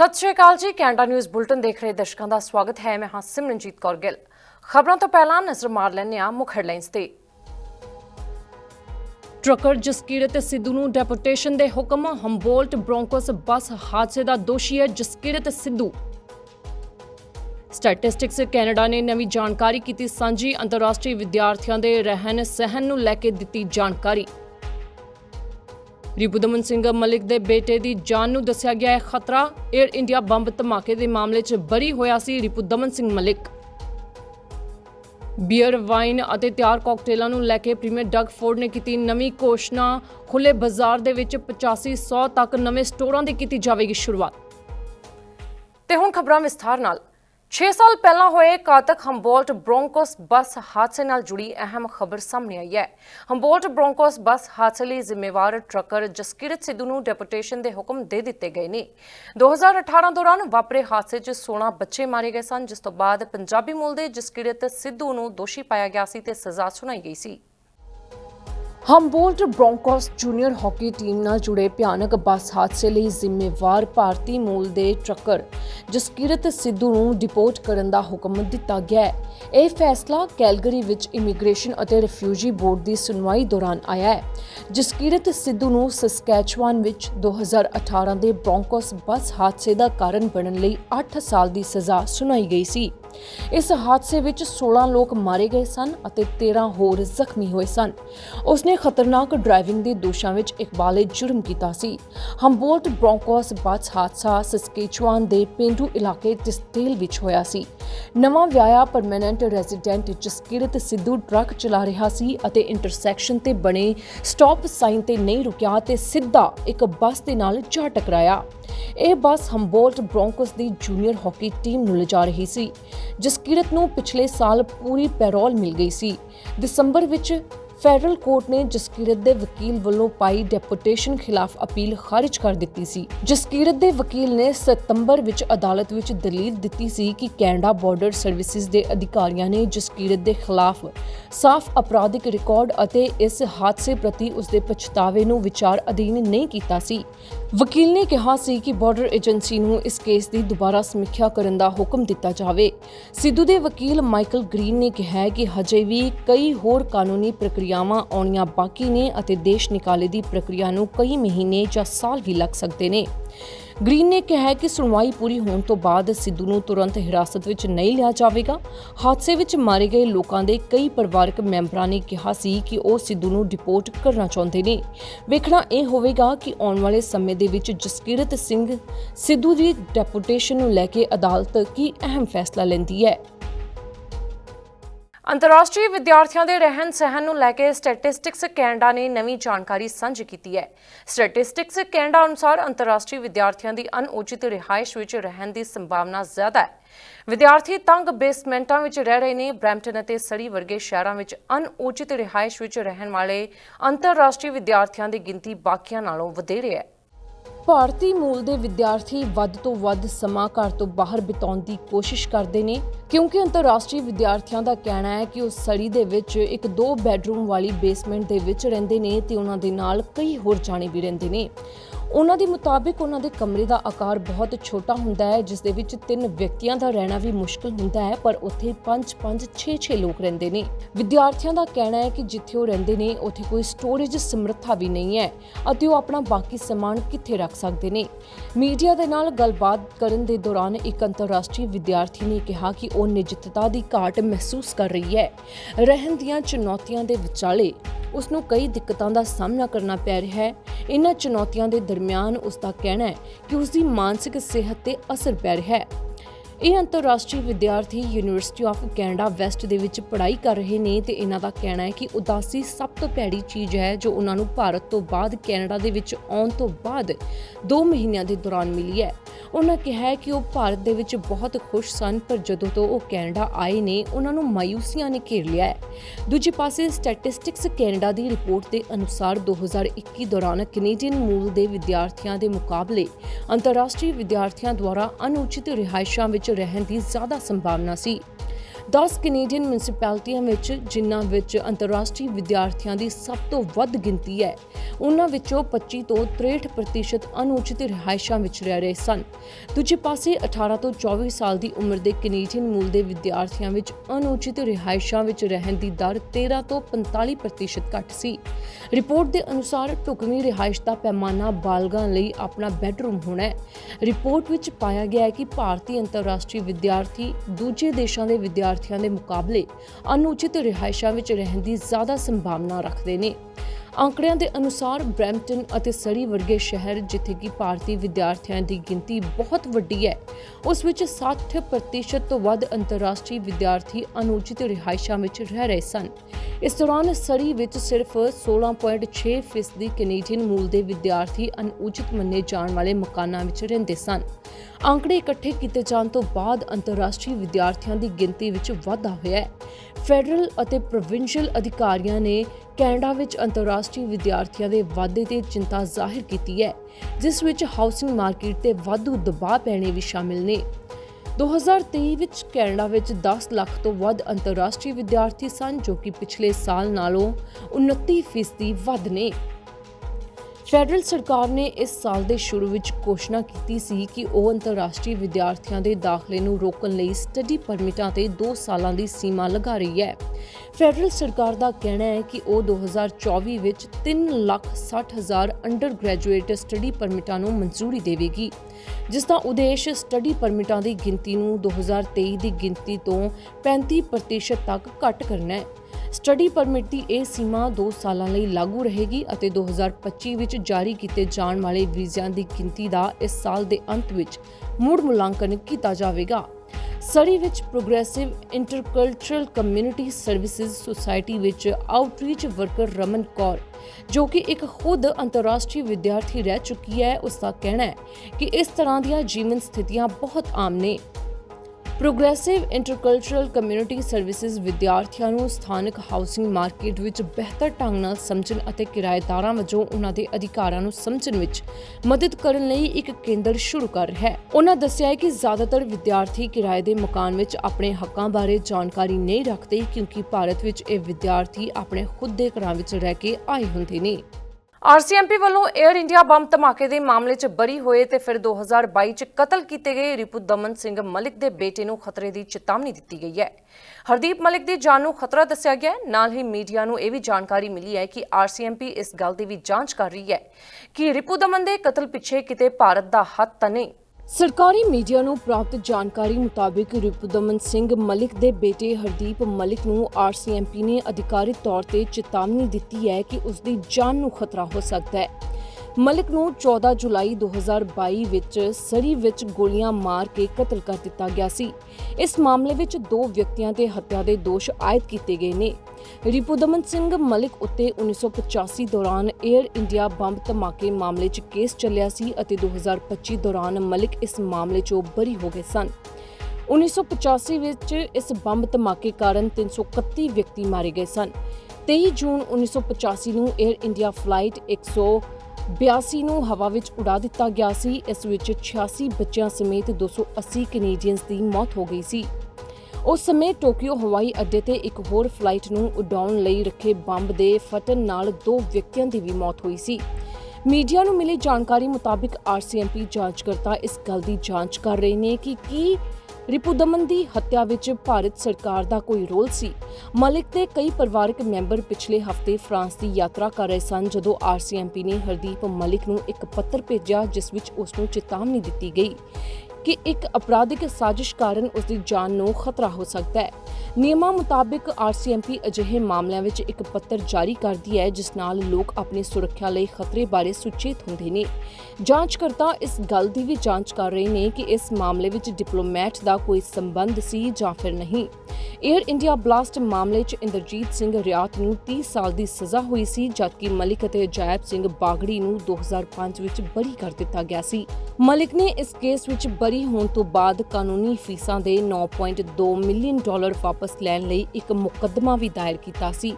ਸਤਿ ਸ਼੍ਰੀ ਅਕਾਲ ਜੀ, Canada news bulletin ਦੇਖ ਰਹੇ ਦਰਸ਼ਕਾਂ ਦਾ ਸਵਾਗਤ ਹੈ। ਮੈਂ ਹਾਂ ਸਿਮਰਨਜੀਤ ਕੌਰ ਗਿੱਲ। ਖਬਰਾਂ ਤੋਂ ਪਹਿਲਾਂ ਨਜ਼ਰ ਮਾਰ ਲੈਂਦੇ ਹਾਂ ਮੁੱਖ ਹੈਡਲਾਈਨਸ ਤੇ। ਟਰੱਕਰ ਜਸਕੀਰਤ ਸਿੱਧੂ ਨੂੰ ਡੈਪੂਟੇਸ਼ਨ ਦੇ ਹੁਕਮ। ਹੰਬੋਲਟ ਬ੍ਰੋਂਕੋਸ ਬੱਸ ਹਾਦਸੇ ਦਾ ਦੋਸ਼ੀ ਹੈ ਜਸਕੀਰਤ ਸਿੱਧੂ। ਸਟੈਟਿਸਟਿਕਸ ਕੈਨੇਡਾ ਨੇ ਨਵੀਂ ਜਾਣਕਾਰੀ ਕੀਤੀ। ਸਾਂਝੀ ਅੰਤਰਰਾਸ਼ਟਰੀ ਵਿਦਿਆਰਥੀਆਂ ਦੇ ਰਹਿਣ ਸਹਿਣ ਨੂੰ ਲੈ ਕੇ ਦਿੱਤੀ ਜਾਣਕਾਰੀ। ਰਿਪੁਦਮਨ ਸਿੰਘ ਮਲਿਕ ਦੇ ਬੇਟੇ ਦੀ ਜਾਨ ਨੂੰ ਦੱਸਿਆ ਗਿਆ ਹੈ ਖਤਰਾ। 에ਅਰ ਇੰਡੀਆ ਬੰਬ ਧਮਾਕੇ ਦੇ ਮਾਮਲੇ 'ਚ ਬਰੀ ਹੋਇਆ ਸੀ ਰਿਪੁਦਮਨ ਸਿੰਘ ਮਲਿਕ। ਬੀਅਰ ਵਾਈਨ ਅਤੇ ਤਿਆਰ ਕਾਕਟੇਲਾਂ ਨੂੰ ਲੈ ਕੇ ਪ੍ਰੀਮੀਅਰ ਡਗ ਫੋਰਡ ਨੇ ਕੀਤੀ ਨਵੀਂ ਘੋਸ਼ਣਾ। ਖੁੱਲੇ ਬਾਜ਼ਾਰ ਦੇ ਵਿੱਚ 8500 ਤੱਕ ਨਵੇਂ ਸਟੋਰਾਂ ਦੀ ਕੀਤੀ ਜਾਵੇਗੀ ਸ਼ੁਰੂਆਤ। ਤੇ ਹੁਣ ਖਬਰਾਂ ਵਿਸਥਾਰ ਨਾਲ। 6 ਸਾਲ ਪਹਿਲਾਂ ਹੋਏ ਕਾਤਕ ਹੰਬੋਲਟ ਬ੍ਰੋਂਕੋਸ ਬੱਸ ਹਾਦਸੇ ਨਾਲ ਜੁੜੀ ਅਹਿਮ ਖਬਰ ਸਾਹਮਣੇ ਆਈ ਹੈ। ਹੰਬੋਲਟ ਬ੍ਰੋਂਕੋਸ ਬੱਸ ਹਾਦਸੇ ਲਈ ਜ਼ਿੰਮੇਵਾਰ ਟਰੱਕਰ ਜਸਕਿਰਤ ਸਿੱਧੂ ਨੂੰ ਡੈਪੂਟੇਸ਼ਨ ਦੇ ਹੁਕਮ ਦੇ ਦਿੱਤੇ ਗਏ ਨੇ। 2018 ਦੌਰਾਨ ਵਾਪਰੇ ਹਾਦਸੇ 'ਚ 16 ਬੱਚੇ ਮਾਰੇ ਗਏ ਸਨ, ਜਿਸ ਤੋਂ ਬਾਅਦ ਪੰਜਾਬੀ ਮੂਲ ਦੇ ਜਸਕਿਰਤ ਸਿੱਧੂ ਨੂੰ ਦੋਸ਼ੀ ਪਾਇਆ ਗਿਆ ਸੀ ਤੇ ਸਜ਼ਾ ਸੁਣਾਈ ਗਈ ਸੀ। Humboldt Broncos junior hockey team ਨਾਲ ਜੁੜੇ ਭਿਆਨਕ ਬੱਸ ਹਾਦਸੇ ਲਈ ਜ਼ਿੰਮੇਵਾਰ ਭਾਰਤੀ ਮੂਲ ਦੇ ਟਰੱਕਰ ਜਸਕੀਰਤ ਸਿੱਧੂ ਨੂੰ ਡਿਪੋਰਟ ਕਰਨ ਦਾ ਹੁਕਮ ਦਿੱਤਾ ਗਿਆ ਹੈ। ਇਹ ਫੈਸਲਾ ਕੈਲਗਰੀ ਵਿੱਚ ਇਮੀਗ੍ਰੇਸ਼ਨ ਅਤੇ ਰਿਫਿਊਜੀ ਬੋਰਡ ਦੀ ਸੁਣਵਾਈ ਦੌਰਾਨ ਆਇਆ ਹੈ। ਜਸਕੀਰਤ ਸਿੱਧੂ ਨੂੰ ਸਸਕੈਚਵਾਨ ਵਿੱਚ 2018 ਦੇ ਬ੍ਰੋਂਕੋਸ ਬੱਸ ਹਾਦਸੇ ਦਾ ਕਾਰਨ ਬਣਨ ਲਈ 8 ਸਾਲ ਦੀ ਸਜ਼ਾ ਸੁਣਾਈ ਗਈ ਸੀ। ਇਸ ਹਾਦਸੇ ਵਿੱਚ 16 ਲੋਕ ਮਾਰੇ ਗਏ ਸਨ ਅਤੇ 13 ਹੋਰ ਜ਼ਖਮੀ ਹੋਏ ਸਨ। ਉਸਨੇ ਖਤਰਨਾਕ ਡਰਾਈਵਿੰਗ ਦੇ ਦੋਸ਼ਾਂ ਵਿੱਚ ਇਕਬਾਲੇ ਜੁਰਮ ਕੀਤਾ ਸੀ। ਹੰਬੋਲਟ ਬ੍ਰੋਂਕੋਸ ਬੱਸ ਹਾਦਸਾ ਸਸਕੇਚੁਆਨ ਦੇ ਪਿੰਡੂ ਇਲਾਕੇ ਟਿਸਟੇਲ ਵਿੱਚ ਹੋਇਆ ਸੀ। ਨਵਾਂ ਵਿਆਹਿਆ permanent resident Jaskirat Sidhu truck ਚਲਾ ਰਿਹਾ ਸੀ ਅਤੇ ਇੰਟਰਸੈਕਸ਼ਨ ਤੇ ਬਣੇ ਸਟਾਪ ਸਾਈਨ ਤੇ ਨਹੀਂ ਰੁਕਿਆ ਤੇ ਸਿੱਧਾ ਇੱਕ ਬੱਸ ਦੇ ਨਾਲ ਜਾ ਟਕਰਾਇਆ। ਇਹ ਬੱਸ ਹੰਬੋਲਟ ਬ੍ਰੋਂਕੋਸ ਦੀ ਜੂਨੀਅਰ ਹਾਕੀ ਟੀਮ ਨੂੰ ਲਿਜਾ ਰਹੀ ਸੀ। ਜਸਕਿਰਤ ਨੂੰ ਪਿਛਲੇ ਸਾਲ ਪੂਰੀ ਪੈਰੋਲ ਮਿਲ ਗਈ ਸੀ। ਦਸੰਬਰ ਵਿੱਚ ਫੈਡਰਲ ਕੋਰਟ ਨੇ ਜਸਕੀਰਤ ਦੇ ਵਕੀਲ ਵੱਲੋਂ ਪਾਈ ਡੈਪੂਟੇਸ਼ਨ ਖਿਲਾਫ ਅਪੀਲ ਖਾਰਜ ਕਰ ਦਿੱਤੀ ਸੀ। ਜਸਕੀਰਤ ਦੇ ਵਕੀਲ ਨੇ ਸਤੰਬਰ ਵਿੱਚ ਅਦਾਲਤ ਵਿੱਚ ਦਲੀਲ ਦਿੱਤੀ ਸੀ ਕਿ ਕੈਨੇਡਾ ਬਾਰਡਰ ਸਰਵਿਸਿਜ਼ ਦੇ ਅਧਿਕਾਰੀਆਂ ਨੇ ਜਸਕੀਰਤ ਦੇ ਖਿਲਾਫ ਸਾਫ਼ ਅਪਰਾਧਿਕ ਰਿਕਾਰਡ ਅਤੇ ਇਸ ਹਾਦਸੇ ਪ੍ਰਤੀ ਉਸ ਦੇ ਪਛਤਾਵੇ ਨੂੰ ਵਿਚਾਰ ਅਧੀਨ ਨਹੀਂ ਕੀਤਾ ਸੀ। ਵਕੀਲ ਨੇ ਕਿਹਾ ਸੀ ਕਿ ਬਾਰਡਰ ਏਜੰਸੀ ਨੂੰ ਇਸ ਕੇਸ ਦੀ ਦੁਬਾਰਾ ਸਮੀਖਿਆ ਕਰਨ ਦਾ ਹੁਕਮ ਦਿੱਤਾ ਜਾਵੇ। ਸਿੱਧੂ ਦੇ ਵਕੀਲ ਮਾਈਕਲ ਗ੍ਰੀਨ ਨੇ ਕਿਹਾ ਕਿ ਹਜੇ ਵੀ ਕਈ ਹੋਰ ਕਾਨੂੰਨੀ ਪ੍ਰਕਿਰਿਆਵਾਂ ਆਉਣੀਆਂ ਬਾਕੀ ਨੇ ਅਤੇ ਦੇਸ਼ ਨਿਕਾਲੇ ਦੀ ਪ੍ਰਕਿਰਿਆ ਨੂੰ ਕਈ ਮਹੀਨੇ ਜਾਂ ਸਾਲ ਵੀ ਲੱਗ ਸਕਦੇ ਨੇ। ਗ੍ਰੀਨ ਨੇ ਕਿਹਾ ਕਿ ਸੁਣਵਾਈ ਪੂਰੀ ਹੋਣ ਤੋਂ ਬਾਅਦ ਸਿੱਧੂ ਨੂੰ ਤੁਰੰਤ ਹਿਰਾਸਤ ਵਿੱਚ ਨਹੀਂ ਲਿਆ ਜਾਵੇਗਾ। ਹਾਦਸੇ ਵਿੱਚ ਮਾਰੇ ਗਏ ਲੋਕਾਂ ਦੇ ਕਈ ਪਰਿਵਾਰਕ ਮੈਂਬਰਾਂ ਨੇ ਕਿਹਾ ਸੀ ਕਿ ਉਹ ਸਿੱਧੂ ਨੂੰ ਡਿਪੋਰਟ ਕਰਨਾ ਚਾਹੁੰਦੇ ਨੇ। ਵੇਖਣਾ ਇਹ ਹੋਵੇਗਾ ਕਿ ਆਉਣ ਵਾਲੇ ਸਮੇਂ ਦੇ ਵਿੱਚ ਜਸਕੀਰਤ ਸਿੰਘ ਸਿੱਧੂ ਦੀ ਡੈਪੂਟੇਸ਼ਨ ਨੂੰ ਲੈ ਕੇ ਅਦਾਲਤ ਕੀ ਅਹਿਮ ਫੈਸਲਾ ਲੈਂਦੀ ਹੈ। ਅੰਤਰਰਾਸ਼ਟਰੀ ਵਿਦਿਆਰਥੀਆਂ ਦੇ ਰਹਿਣ ਸਹਿਣ ਨੂੰ ਲੈ ਕੇ ਸਟੈਟਿਸਟਿਕਸ ਕੈਨੇਡਾ ਨੇ ਨਵੀਂ ਜਾਣਕਾਰੀ ਸਾਂਝੀ ਕੀਤੀ ਹੈ। ਸਟੈਟਿਸਟਿਕਸ ਕੈਨੇਡਾ ਅਨੁਸਾਰ ਅੰਤਰਰਾਸ਼ਟਰੀ ਵਿਦਿਆਰਥੀਆਂ ਦੀ ਅਨਉਚਿਤ ਰਿਹਾਇਸ਼ ਵਿੱਚ ਰਹਿਣ ਦੀ ਸੰਭਾਵਨਾ ਜ਼ਿਆਦਾ ਹੈ। ਵਿਦਿਆਰਥੀ ਤੰਗ ਬੇਸਮੈਂਟਾਂ ਵਿੱਚ ਰਹਿ ਰਹੇ ਨੇ। ਬ੍ਰੈਂਪਟਨ ਅਤੇ ਸੜੀ ਵਰਗੇ ਸ਼ਹਿਰਾਂ ਵਿੱਚ ਅਨਉਚਿਤ ਰਿਹਾਇਸ਼ ਵਿੱਚ ਰਹਿਣ ਵਾਲੇ ਅੰਤਰਰਾਸ਼ਟਰੀ ਵਿਦਿਆਰਥੀਆਂ ਦੀ ਗਿਣਤੀ ਬਾਕੀਆਂ ਨਾਲੋਂ ਵਧੇਰੇ ਹੈ। ਭਾਰਤੀ ਮੂਲ ਦੇ ਵਿਦਿਆਰਥੀ ਵੱਧ ਤੋਂ ਵੱਧ ਸਮਾਂ ਘਰ ਤੋਂ ਬਾਹਰ ਬਿਤਾਉਣ ਦੀ ਕੋਸ਼ਿਸ਼ ਕਰਦੇ ਨੇ, ਕਿਉਂਕਿ ਅੰਤਰਰਾਸ਼ਟਰੀ ਵਿਦਿਆਰਥੀਆਂ ਦਾ ਕਹਿਣਾ ਹੈ ਕਿ ਉਹ ਸੜੀ ਦੇ ਵਿੱਚ ਇੱਕ ਦੋ ਬੈਡਰੂਮ ਵਾਲੀ ਬੇਸਮੈਂਟ ਦੇ ਵਿੱਚ ਰਹਿੰਦੇ ਨੇ ਤੇ ਉਹਨਾਂ ਦੇ ਨਾਲ ਕਈ ਹੋਰ ਜਾਣੇ ਵੀ ਰਹਿੰਦੇ ਨੇ। ਉਹਨਾਂ ਦੇ ਮੁਤਾਬਿਕ ਉਹਨਾਂ ਦੇ ਕਮਰੇ ਦਾ ਆਕਾਰ ਬਹੁਤ ਛੋਟਾ ਹੁੰਦਾ ਹੈ, ਜਿਸ ਦੇ ਵਿੱਚ ਤਿੰਨ ਵਿਅਕਤੀਆਂ ਦਾ ਰਹਿਣਾ ਵੀ ਮੁਸ਼ਕਲ ਹੁੰਦਾ ਹੈ, ਪਰ ਉੱਥੇ 5-5 6-6 ਲੋਕ ਰਹਿੰਦੇ ਨੇ। ਵਿਦਿਆਰਥੀਆਂ ਦਾ ਕਹਿਣਾ ਹੈ ਕਿ ਜਿੱਥੇ ਉਹ ਰਹਿੰਦੇ ਨੇ, ਉੱਥੇ ਕੋਈ ਸਟੋਰੇਜ ਸਮਰੱਥਾ ਵੀ ਨਹੀਂ ਹੈ ਅਤੇ ਉਹ ਆਪਣਾ ਬਾਕੀ ਸਮਾਨ ਕਿੱਥੇ ਰੱਖ ਸਕਦੇ ਨੇ। ਮੀਡੀਆ ਦੇ ਨਾਲ ਗੱਲਬਾਤ ਕਰਨ ਦੇ ਦੌਰਾਨ ਇੱਕ ਅੰਤਰਰਾਸ਼ਟਰੀ ਵਿਦਿਆਰਥੀ ਨੇ ਕਿਹਾ ਕਿ ਉਹ ਨਿਜਤਤਾ ਦੀ ਘਾਟ ਮਹਿਸੂਸ ਕਰ ਰਹੀ ਹੈ। ਰਹਿਣ ਦੀਆਂ ਚੁਣੌਤੀਆਂ ਦੇ ਵਿਚਾਲੇ ਉਸ ਨੂੰ ਕਈ ਦਿੱਕਤਾਂ ਦਾ ਸਾਹਮਣਾ ਕਰਨਾ ਪੈ ਰਿਹਾ ਹੈ। ਇਹਨਾਂ ਚੁਣੌਤੀਆਂ ਦੇ ਦਰਮਿਆਨ ਉਸ ਦਾ ਕਹਿਣਾ ਹੈ ਕਿ ਉਸ ਦੀ ਮਾਨਸਿਕ ਸਿਹਤ ਤੇ ਅਸਰ ਪੈ ਰਿਹਾ ਹੈ। ਇਹ ਅੰਤਰਰਾਸ਼ਟਰੀ ਵਿਦਿਆਰਥੀ ਯੂਨੀਵਰਸਿਟੀ ਆਫ ਕੈਨੇਡਾ ਵੈਸਟ ਦੇ ਵਿੱਚ ਪੜ੍ਹਾਈ ਕਰ ਰਹੇ ਨੇ ਤੇ ਇਹਨਾਂ ਦਾ ਕਹਿਣਾ ਹੈ ਕਿ ਉਦਾਸੀ ਸਭ ਤੋਂ ਭੈੜੀ ਚੀਜ਼ ਹੈ ਜੋ ਉਹਨਾਂ ਨੂੰ ਭਾਰਤ ਤੋਂ ਬਾਅਦ ਕੈਨੇਡਾ ਦੇ ਵਿੱਚ ਆਉਣ ਤੋਂ ਬਾਅਦ 2 ਮਹੀਨਿਆਂ ਦੇ ਦੌਰਾਨ ਮਿਲੀ ਹੈ। ਉਹਨਾਂ ਕਿਹਾ ਕਿ ਉਹ ਭਾਰਤ ਦੇ ਵਿੱਚ ਬਹੁਤ ਖੁਸ਼ ਸਨ, ਪਰ ਜਦੋਂ ਤੋਂ ਉਹ ਕੈਨੇਡਾ ਆਏ ਨੇ, ਉਹਨਾਂ ਨੂੰ ਮਾਇੂਸੀਆਂ ਨੇ ਘੇਰ ਲਿਆ ਹੈ। ਦੂਜੇ ਪਾਸੇ ਸਟੈਟਿਸਟਿਕਸ ਕੈਨੇਡਾ ਦੀ ਰਿਪੋਰਟ ਦੇ ਅਨੁਸਾਰ 2021 ਦੌਰਾਨ ਕੈਨੇਡੀਅਨ ਮੂਲ ਦੇ ਵਿਦਿਆਰਥੀਆਂ ਦੇ ਮੁਕਾਬਲੇ ਅੰਤਰਰਾਸ਼ਟਰੀ ਵਿਦਿਆਰਥੀਆਂ ਦੁਆਰਾ ਅਨੁਚਿਤ ਰਿਹਾਇਸ਼ਾਂ ਵਿੱਚ ਰਹਿਣ ਦੀ ਜ਼ਿਆਦਾ ਸੰਭਾਵਨਾ ਸੀ। 10 ਕੈਨੇਡੀਅਨ ਮਿਊਨਿਸਪੈਲਿਟੀਆਂ ਵਿੱਚ, ਜਿਨ੍ਹਾਂ ਵਿੱਚ ਅੰਤਰਰਾਸ਼ਟਰੀ ਵਿਦਿਆਰਥੀਆਂ ਦੀ ਸਭ ਤੋਂ ਵੱਧ ਗਿਣਤੀ ਹੈ, ਉਹਨਾਂ ਵਿੱਚੋਂ 25 ਤੋਂ 63% ਅਨੁਚਿਤ ਰਿਹਾਇਸ਼ਾਂ ਵਿੱਚ ਰਹਿ ਰਹੇ ਸਨ। ਦੂਜੇ ਪਾਸੇ 18 ਤੋਂ 24 ਸਾਲ ਦੀ ਉਮਰ ਦੇ ਕੈਨੇਡੀਅਨ ਮੂਲ ਦੇ ਵਿਦਿਆਰਥੀਆਂ ਵਿੱਚ ਅਨੁਚਿਤ ਰਿਹਾਇਸ਼ਾਂ ਵਿੱਚ ਰਹਿਣ ਦੀ ਦਰ 13 ਤੋਂ 45% ਘੱਟ ਸੀ। ਰਿਪੋਰਟ ਦੇ ਅਨੁਸਾਰ, ਢੁਕਵੀਂ ਰਿਹਾਇਸ਼ ਦਾ ਪੈਮਾਨਾ ਬਾਲਗਾਂ ਲਈ ਆਪਣਾ ਬੈੱਡਰੂਮ ਹੋਣਾ ਹੈ। ਰਿਪੋਰਟ ਵਿੱਚ ਪਾਇਆ ਗਿਆ ਹੈ ਕਿ ਭਾਰਤੀ ਅੰਤਰਰਾਸ਼ਟਰੀ ਵਿਦਿਆਰਥੀ ਦੂਜੇ ਦੇਸ਼ਾਂ ਦੇ ਵਿਦਿਆਰਥੀ ਵਿਦਿਆਰਥੀਆਂ ਦੇ ਮੁਕਾਬਲੇ ਅਨੁਚਿਤ ਰਿਹਾਇਸ਼ਾਂ ਵਿੱਚ ਰਹਿਣ ਦੀ ਜ਼ਿਆਦਾ ਸੰਭਾਵਨਾ ਰੱਖਦੇ ਨੇ। ਅੰਕੜਿਆਂ ਦੇ ਅਨੁਸਾਰ ਬ੍ਰੈਂਪਟਨ ਅਤੇ ਸਰੀ ਵਰਗੇ ਸ਼ਹਿਰ, ਜਿੱਥੇ ਕਿ ਭਾਰਤੀ ਵਿਦਿਆਰਥੀਆਂ ਦੀ ਗਿਣਤੀ ਬਹੁਤ ਵੱਡੀ ਹੈ, ਉਸ ਵਿੱਚ 60% ਤੋਂ ਵੱਧ ਅੰਤਰਰਾਸ਼ਟਰੀ ਵਿਦਿਆਰਥੀ ਅਨੁਚਿਤ ਰਿਹਾਇਸ਼ਾਂ ਵਿੱਚ ਰਹਿ ਰਹੇ ਸਨ। ਇਸ ਦੌਰਾਨ ਸਰੀ ਵਿੱਚ ਸਿਰਫ 16.6 ਫੀਸਦੀ ਕੈਨੇਡੀਅਨ ਮੂਲ ਦੇ ਵਿਦਿਆਰਥੀ ਅਨੁਚਿਤ ਮੰਨੇ ਜਾਣ ਵਾਲੇ ਮਕਾਨਾਂ ਵਿੱਚ ਰਹਿੰਦੇ ਸਨ। ਅੰਕੜੇ ਇਕੱਠੇ ਕੀਤੇ ਜਾਣ ਤੋਂ ਬਾਅਦ ਅੰਤਰਰਾਸ਼ਟਰੀ ਵਿਦਿਆਰਥੀਆਂ ਦੀ ਗਿਣਤੀ ਵਿੱਚ ਵਾਧਾ ਹੋਇਆ ਹੈ। ਫੈਡਰਲ ਅਤੇ ਪ੍ਰੋਵਿੰਸ਼ੀਅਲ ਅਧਿਕਾਰੀਆਂ ਨੇ ਕੈਨੇਡਾ ਵਿੱਚ ਅੰਤਰਰਾਸ਼ਟਰੀ ਵਿਦਿਆਰਥੀਆਂ ਦੇ ਵਾਧੇ ਤੇ ਚਿੰਤਾ ਜ਼ਾਹਿਰ ਕੀਤੀ ਹੈ, ਜਿਸ ਵਿੱਚ ਹਾਊਸਿੰਗ ਮਾਰਕੀਟ ਤੇ ਵਾਧੂ ਦਬਾਅ ਪੈਣੇ ਵੀ ਸ਼ਾਮਿਲ ਨੇ। 2023 ਵਿੱਚ ਕੈਨੇਡਾ ਵਿੱਚ 10 ਲੱਖ ਤੋਂ ਵੱਧ ਅੰਤਰਰਾਸ਼ਟਰੀ ਵਿਦਿਆਰਥੀ ਸਨ, ਜੋ ਕਿ ਪਿਛਲੇ ਸਾਲ ਨਾਲੋਂ 29% ਵੱਧ ਨੇ। ਫੈਡਰਲ ਸਰਕਾਰ ਨੇ ਇਸ ਸਾਲ ਦੇ ਸ਼ੁਰੂ ਵਿੱਚ ਘੋਸ਼ਣਾ ਕੀਤੀ ਸੀ ਕਿ ਉਹ ਅੰਤਰਰਾਸ਼ਟਰੀ ਵਿਦਿਆਰਥੀਆਂ ਦੇ ਦਾਖਲੇ ਨੂੰ ਰੋਕਣ ਲਈ ਸਟੱਡੀ ਪਰਮਿਟਾਂ ਤੇ 2 ਸਾਲਾਂ ਦੀ ਸੀਮਾ ਲਗਾ ਰਹੀ ਹੈ। ਫੈਡਰਲ ਸਰਕਾਰ ਦਾ ਕਹਿਣਾ ਹੈ ਕਿ ਉਹ 2024 ਵਿੱਚ 3,60,000 ਅੰਡਰ ਗ੍ਰੈਜੂਏਟ ਸਟੱਡੀ ਪਰਮਿਟਾਂ ਨੂੰ ਮਨਜ਼ੂਰੀ ਦੇਵੇਗੀ ਜਿਸ ਦਾ ਉਦੇਸ਼ ਸਟੱਡੀ ਪਰਮਿਟਾਂ ਦੀ ਗਿਣਤੀ ਨੂੰ 2023 ਦੀ ਗਿਣਤੀ ਤੋਂ 35% ਤੱਕ ਘੱਟ ਕਰਨਾ ਹੈ। ਸਟੱਡੀ ਪਰਮਿਟ ਦੀ ਇਹ ਸੀਮਾ 2 ਸਾਲਾਂ ਲਈ ਲਾਗੂ ਰਹੇਗੀ ਅਤੇ 2025 ਵਿੱਚ ਜਾਰੀ ਕੀਤੇ ਜਾਣ ਵਾਲੇ ਵੀਜ਼ਿਆਂ ਦੀ ਗਿਣਤੀ ਦਾ ਇਸ ਸਾਲ ਦੇ ਅੰਤ ਵਿੱਚ ਮੁੜ ਮੁਲਾਂਕਣ ਕੀਤਾ ਜਾਵੇਗਾ। ਸੜੀ ਵਿੱਚ progressive intercultural community services society ਵਿੱਚ ਆਊਟਰੀਚ ਵਰਕਰ ਰਮਨ ਕੌਰ, ਜੋ ਕਿ ਇੱਕ ਖੁਦ ਅੰਤਰਰਾਸ਼ਟਰੀ ਵਿਦਿਆਰਥੀ ਰਹਿ ਚੁੱਕੀ ਹੈ, ਉਸ ਦਾ ਕਹਿਣਾ ਹੈ ਕਿ ਇਸ ਤਰ੍ਹਾਂ ਦੀਆਂ ਜੀਵਨ ਸਥਿਤੀਆਂ ਬਹੁਤ ਆਮ ਨੇ। ਪ੍ਰੋਗਰੈਸਿਵ ਇੰਟਰਕਲਚਰਲ ਕਮਿਊਨਿਟੀ ਸਰਵਿਸਿਜ਼ ਵਿਦਿਆਰਥੀਆਂ ਨੂੰ ਸਥਾਨਕ ਹਾਊਸਿੰਗ ਮਾਰਕੀਟ ਵਿੱਚ ਬਿਹਤਰ ਢੰਗ ਨਾਲ ਸਮਝਣ ਅਤੇ ਕਿਰਾਏਦਾਰਾਂ ਵਜੋਂ ਉਹਨਾਂ ਦੇ ਅਧਿਕਾਰਾਂ ਨੂੰ ਸਮਝਣ ਵਿੱਚ ਮਦਦ ਕਰਨ ਲਈ ਇੱਕ ਕੇਂਦਰ ਸ਼ੁਰੂ ਕਰ ਰਿਹਾ ਹੈ। ਉਹਨਾਂ ਦੱਸਿਆ ਹੈ ਕਿ ਜ਼ਿਆਦਾਤਰ ਵਿਦਿਆਰਥੀ ਕਿਰਾਏ ਦੇ ਮਕਾਨ ਵਿੱਚ ਆਪਣੇ ਹੱਕਾਂ ਬਾਰੇ ਜਾਣਕਾਰੀ ਨਹੀਂ ਰੱਖਦੇ ਕਿਉਂਕਿ ਭਾਰਤ ਵਿੱਚ ਇਹ ਵਿਦਿਆਰਥੀ ਆਪਣੇ ਖੁਦ ਦੇ ਘਰਾਂ ਵਿੱਚ ਰਹਿ ਕੇ ਆਏ ਹੁੰਦੇ ਨੇ। ਆਰਸੀਐਮਪੀ ਵੱਲੋਂ 에ਅਰ ਇੰਡੀਆ ਬੰਬ ਧਮਾਕੇ ਦੇ ਮਾਮਲੇ 'ਚ ਬਰੀ ਹੋਏ ਤੇ ਫਿਰ 2022 'ਚ ਕਤਲ ਕੀਤੇ ਗਏ ਰਿਪੂ ਦਮਨ ਸਿੰਘ ਮਲਿਕ ਦੇ ਬੇਟੇ ਨੂੰ ਖਤਰੇ ਦੀ ਚੇਤਾਵਨੀ ਦਿੱਤੀ ਗਈ ਹੈ। ਹਰਦੀਪ ਮਲਿਕ ਦੀ ਜਾਨ ਨੂੰ ਖਤਰਾ ਦੱਸਿਆ ਗਿਆ ਹੈ। ਨਾਲ ਹੀ ਮੀਡੀਆ ਨੂੰ ਇਹ ਵੀ ਜਾਣਕਾਰੀ ਮਿਲੀ ਹੈ ਕਿ ਆਰਸੀਐਮਪੀ ਇਸ ਗੱਲ ਦੀ ਵੀ ਜਾਂਚ ਕਰ ਰਹੀ ਹੈ ਕਿ ਰਿਪੂ ਦਮਨ ਦੇ ਕਤਲ ਪਿੱਛੇ ਕਿਤੇ ਭਾਰਤ ਦਾ ਹੱਥ ਤਾਂ ਨਹੀਂ ਸਰਕਾਰੀ ਮੀਡੀਆ ਨੂੰ ਪ੍ਰਾਪਤ ਜਾਣਕਾਰੀ ਮੁਤਾਬਿਕ ਰਿਪੁਦਮਨ ਸਿੰਘ ਮਲਿਕ ਦੇ ਬੇਟੇ ਹਰਦੀਪ ਮਲਿਕ ਨੂੰ ਆਰਸੀਐਮਪੀ ਨੇ ਅਧਿਕਾਰਿਤ ਤੌਰ ਤੇ ਚੇਤਾਵਨੀ ਦਿੱਤੀ ਹੈ ਕਿ ਉਸ ਦੀ ਜਾਨ ਨੂੰ ਖਤਰਾ ਹੋ ਸਕਦਾ ਹੈ। ਮਲਿਕ ਨੂੰ 14 ਜੁਲਾਈ 2022 ਵਿੱਚ ਸਰੀ ਵਿੱਚ ਗੋਲੀਆਂ ਮਾਰ ਕੇ ਕਤਲ ਕਰ ਦਿੱਤਾ ਗਿਆ ਸੀ। ਇਸ ਮਾਮਲੇ ਵਿੱਚ ਦੋ ਵਿਅਕਤੀਆਂ ਤੇ ਹੱਤਿਆ ਦੇ ਦੋਸ਼ ਆਇਦ ਕੀਤੇ ਗਏ ਨੇ। ਰਿਪੁਦਮਨ ਸਿੰਘ ਮਲਿਕ ਉੱਤੇ 1985 ਦੌਰਾਨ 에ਅਰ ਇੰਡੀਆ ਬੰਬ ਧਮਾਕੇ ਮਾਮਲੇ 'ਚ ਕੇਸ ਚੱਲਿਆ ਸੀ ਅਤੇ 2025 ਦੌਰਾਨ ਮਲਿਕ ਇਸ ਮਾਮਲੇ 'ਚੋਂ ਬਰੀ ਹੋ ਗਏ ਸਨ। 1985 ਵਿੱਚ ਇਸ ਬੰਬ ਧਮਾਕੇ ਕਾਰਨ 331 ਵਿਅਕਤੀ ਮਾਰੇ ਗਏ ਸਨ। 23 ਜੂਨ 1985 ਨੂੰ 에ਅਰ ਇੰਡੀਆ ਫਲਾਈਟ 182 ਨੂੰ ਹਵਾ ਵਿੱਚ ਉਡਾ ਦਿੱਤਾ ਗਿਆ ਸੀ, ਇਸ ਵਿੱਚ 86 ਬੱਚਿਆਂ ਸਮੇਤ 280 ਕੈਨੇਡੀਅਨਸ ਦੀ ਮੌਤ ਹੋ ਗਈ ਸੀ। ਉਸ ਸਮੇਂ ਟੋਕੀਓ ਹਵਾਈ ਅੱਡੇ ਤੇ ਇੱਕ ਹੋਰ ਫਲਾਈਟ ਨੂੰ ਉਡਾਉਣ ਲਈ ਰੱਖੇ ਬੰਬ ਦੇ ਫਟਣ ਨਾਲ ਦੋ ਵਿਅਕਤੀਆਂ ਦੀ ਵੀ ਮੌਤ ਹੋਈ ਸੀ। ਮੀਡੀਆ ਨੂੰ ਮਿਲੀ ਜਾਣਕਾਰੀ ਮੁਤਾਬਿਕ ਆਰਸੀਐਮਪੀ ਜਾਂਚਕਰਤਾ ਇਸ ਗੱਲ ਦੀ ਜਾਂਚ ਕਰ ਰਹੇ ਨੇ ਕਿ ਕੀ ਰਿਪੁਦਮਨ ਦੀ ਹੱਤਿਆ ਵਿੱਚ ਭਾਰਤ ਸਰਕਾਰ ਦਾ ਕੋਈ ਰੋਲ ਸੀ। ਮਲਿਕ ਦੇ ਕਈ ਪਰਿਵਾਰਕ ਮੈਂਬਰ ਪਿਛਲੇ ਹਫ਼ਤੇ ਫਰਾਂਸ ਦੀ ਯਾਤਰਾ ਕਰ ਰਹੇ ਸਨ, ਜਦੋਂ ਆਰਸੀਐਮਪੀ ਨੇ ਹਰਦੀਪ ਮਲਿਕ ਨੂੰ ਇੱਕ ਪੱਤਰ ਭੇਜਿਆ, ਜਿਸ ਵਿੱਚ ਉਸ ਨੂੰ ਚੇਤਾਵਨੀ ਦਿੱਤੀ ਗਈ ਕਿ ਇੱਕ ਅਪਰਾਧਿਕ ਸਾਜ਼ਿਸ਼ ਕਾਰਨ ਉਸ ਦੀ ਜਾਨ ਨੂੰ ਖਤਰਾ ਹੋ ਸਕਦਾ ਹੈ। ਨਿਯਮਾਂ ਮੁਤਾਬਿਕ ਆਰਸੀਐਮਪੀ ਅਜਿਹੇ ਮਾਮਲਿਆਂ ਵਿੱਚ ਇੱਕ ਪੱਤਰ ਜਾਰੀ ਕਰਦੀ ਹੈ, ਜਿਸ ਨਾਲ ਲੋਕ ਆਪਣੀ ਸੁਰੱਖਿਆ ਲਈ ਖਤਰੇ ਬਾਰੇ ਸੁਚੇਤ ਹੁੰਦੇ ਨੇ। ਜਾਂਚਕਰਤਾ ਇਸ ਗੱਲ ਦੀ ਵੀ ਜਾਂਚ ਕਰ ਰਹੇ ਨੇ ਕਿ ਇਸ ਮਾਮਲੇ ਵਿੱਚ ਡਿਪਲੋਮੈਟ ਦਾ ਕੋਈ ਸੰਬੰਧ ਸੀ ਜਾਂ ਫਿਰ ਨਹੀਂ। 에ਅਰ ਇੰਡੀਆ ਬਲਾਸਟ ਮਾਮਲੇ 'ਚ ਇੰਦਰਜੀਤ ਸਿੰਘ ਰਿਆਤ ਨੂੰ 30 ਸਾਲ ਦੀ ਸਜ਼ਾ ਹੋਈ ਸੀ, ਜਦਕਿ ਮਲਿਕ ਅਤੇ ਅਜਾਇਬ ਸਿੰਘ ਬਾਗੜੀ ਨੂੰ 2005 ਵਿੱਚ ਬਰੀ ਕਰ ਦਿੱਤਾ ਗਿਆ ਸੀ। ਮਲਿਕ ਨੇ ਇਸ ਕੇਸ ਵਿੱਚ ਬਰੀ ਹੋਣ ਤੋਂ ਬਾਅਦ ਕਾਨੂੰਨੀ ਫੀਸਾਂ ਦੇ 9.2 ਮਿਲੀਅਨ ਡਾਲਰ ਵਾਪਸ ਲੈਣ ਲਈ ਇੱਕ ਮੁਕੱਦਮਾ ਵੀ ਦਾਇਰ ਕੀਤਾ ਸੀ।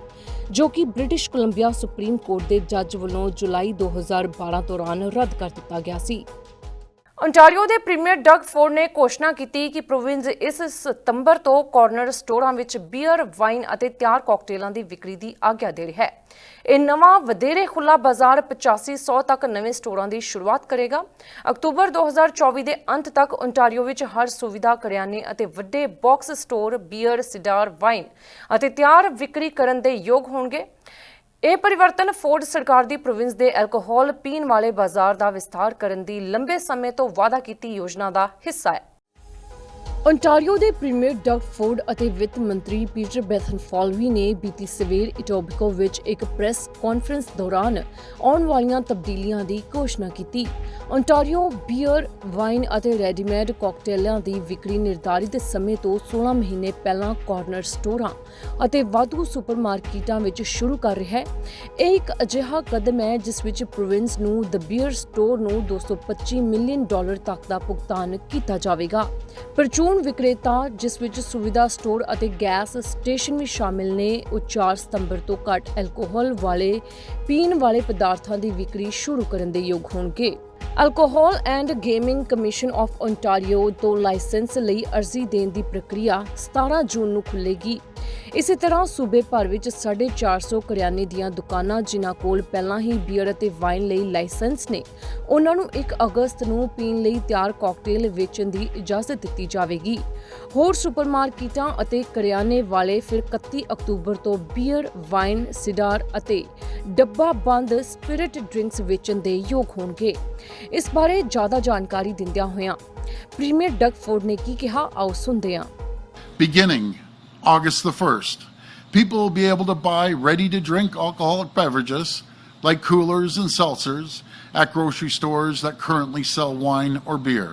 ਜੋ ਕਿ ਬ੍ਰਿਟਿਸ਼ ਕੋਲੰਬੀਆ ਸੁਪਰੀਮ ਕੋਰਟ ਦੇ ਜੱਜ ਵੱਲੋਂ ਜੁਲਾਈ 2012 ਦੌਰਾਨ ਰੱਦ ਕਰ ਦਿੱਤਾ ਗਿਆ ਸੀ। ontario ਦੇ ਪ੍ਰੀਮੀਅਰ ਡਗ ਫੋਰਡ ਨੇ ਘੋਸ਼ਣਾ ਕੀਤੀ ਕਿ ਪ੍ਰੋਵਿੰਸ ਇਸ ਸਤੰਬਰ ਤੋਂ ਕਾਰਨਰ ਸਟੋਰਾਂ ਵਿੱਚ ਬੀਅਰ, ਵਾਈਨ ਅਤੇ ਤਿਆਰ ਕਾਕਟੇਲਾਂ ਦੀ ਵਿਕਰੀ ਦੀ ਆਗਿਆ ਦੇ ਰਿਹਾ ਹੈ। ਇਹ ਨਵਾਂ ਵਧੇਰੇ ਖੁੱਲਾ ਬਾਜ਼ਾਰ 8500 ਤੱਕ ਨਵੇਂ ਸਟੋਰਾਂ ਦੀ ਸ਼ੁਰੂਆਤ ਕਰੇਗਾ। ਅਕਤੂਬਰ 2024 ਦੇ ਅੰਤ ਤੱਕ ਓਨਟਾਰੀਓ ਵਿੱਚ ਹਰ ਸੁਵਿਧਾ ਕਰਿਆਨੇ ਅਤੇ ਵੱਡੇ box store, beer, cider, wine ਅਤੇ ਤਿਆਰ ਵਿਕਰੀ ਕਰਨ ਦੇ ਯੋਗ ਹੋਣਗੇ। ਇਹ ਪਰਿਵਰਤਨ ਫੋਰਡ ਸਰਕਾਰ ਦੀ ਪ੍ਰੋਵਿੰਸ ਦੇ ਐਲਕੋਹਲ ਪੀਣ ਵਾਲੇ ਬਾਜ਼ਾਰ ਦਾ ਵਿਸਥਾਰ ਕਰਨ ਦੀ ਲੰਬੇ ਸਮੇਂ ਤੋਂ ਵਾਅਦਾ ਕੀਤੀ ਯੋਜਨਾ ਦਾ ਹਿੱਸਾ ਹੈ। Ontario ਦੇ ਪ੍ਰੀਮੀਅਰ ਡਗ ਫੋਰਡ ਅਤੇ ਵਿੱਤ ਮੰਤਰੀ ਪੀਟਰ ਬੈਥਨ ਨੇ ਬੀਤੀ ਸਵੇਰ ਇਟੋਬਿਕੋ ਵਿੱਚ ਇੱਕ ਪ੍ਰੈਸ ਕਾਨਫਰੰਸ ਦੌਰਾਨ ਆਉਣ ਵਾਲੀਆਂ ਤਬਦੀਲੀਆਂ ਦੀ ਘੋਸ਼ਣਾ ਕੀਤੀ। ontario ਬੀਅਰ, ਵਾਈਨ ਅਤੇ ਰੈਡੀਮੇਡ ਕਾਕਟੇਲਾਂ ਦੀ ਵਿਕਰੀ ਨਿਰਧਾਰਿਤ ਸਮੇਂ ਤੋਂ 16 ਮਹੀਨੇ ਪਹਿਲਾਂ ਕਾਰਨਰ ਸਟੋਰਾਂ ਅਤੇ ਵਾਧੂ ਸੁਪਰਮਾਰਕੀਟਾਂ ਵਿੱਚ ਸ਼ੁਰੂ ਕਰ ਰਿਹਾ ਹੈ। ਇਹ ਇੱਕ ਅਜਿਹਾ ਕਦਮ ਹੈ ਜਿਸ ਵਿੱਚ ਪ੍ਰੋਵਿੰਸ ਨੂੰ ਦ ਬੀਅਰ ਸਟੋਰ ਨੂੰ 225 ਮਿਲੀਅਨ ਡਾਲਰ ਤੱਕ ਦਾ ਭੁਗਤਾਨ ਕੀਤਾ ਜਾਵੇਗਾ। ਪਰਚੂਨ ਵਿਕਰੇਤਾ, ਜਿਸ ਵਿੱਚ ਸੁਵਿਧਾ ਸਟੋਰ ਅਤੇ ਗੈਸ ਸਟੇਸ਼ਨ ਵੀ ਸ਼ਾਮਿਲ ਨੇ, ਉਹ 4 ਸਤੰਬਰ ਤੋਂ ਘੱਟ ਐਲਕੋਹਲ ਵਾਲੇ, ਪੀਣ ਵਾਲੇ ਪਦਾਰਥਾਂ ਦੀ ਵਿਕਰੀ ਸ਼ੁਰੂ ਕਰਨ ਦੇ ਯੋਗ ਹੋਣਗੇ। Alcohol and gaming commission of ontario ਤੋਂ ਲਾਇਸੈਂਸ ਲਈ ਅਰਜ਼ੀ ਦੇਣ ਦੀ ਪ੍ਰਕਿਰਿਆ 17 ਜੂਨ ਨੂੰ ਖੁੱਲੇਗੀ ਇਸੇ ਤਰ੍ਹਾਂ ਸੂਬੇ ਭਰ ਵਿੱਚ 450 ਕਰਿਆਨੇ ਦੀਆਂ ਦੁਕਾਨਾਂ ਜਿਨ੍ਹਾਂ ਕੋਲ ਪਹਿਲਾਂ ਹੀ ਬੀਅਰ ਅਤੇ ਵਾਈਨ ਲਈ ਲਾਇਸੈਂਸ ਨੇ, ਉਹਨਾਂ ਨੂੰ 1 ਅਗਸਤ ਨੂੰ ਪੀਣ ਲਈ ਤਿਆਰ ਕਾਕਟੇਲ ਵੇਚਣ ਦੀ ਇਜਾਜ਼ਤ ਦਿੱਤੀ ਜਾਵੇਗੀ। ਹੋਰ ਸੁਪਰਮਾਰਕੀਟਾਂ ਅਤੇ ਕਰਿਆਨੇ ਵਾਲੇ ਫਿਰ 31 ਅਕਤੂਬਰ ਤੋਂ ਬੀਅਰ ਵਾਈਨ ਸਿਡਾਰ ਅਤੇ ਡੱਬਾ ਬੰਦ ਸਪਿਰਿਟ ਡਰਿੰਕਸ ਵੇਚਣ ਦੇ ਯੋਗ ਹੋਣਗੇ ਇਸ ਬਾਰੇ ਜ਼ਿਆਦਾ ਜਾਣਕਾਰੀ ਦਿੰਦਿਆਂ ਹੋਇਆਂ ਪ੍ਰੀਮੀਅਰ ਡਗ ਫੋਰਡ ਨੇ ਕੀ ਕਿਹਾ ਆਓ ਸੁਣਦੇ ਹਾਂ beginning August the 1st. People will be able to buy ready to drink alcoholic beverages like coolers and seltzers at grocery stores that currently sell wine or beer.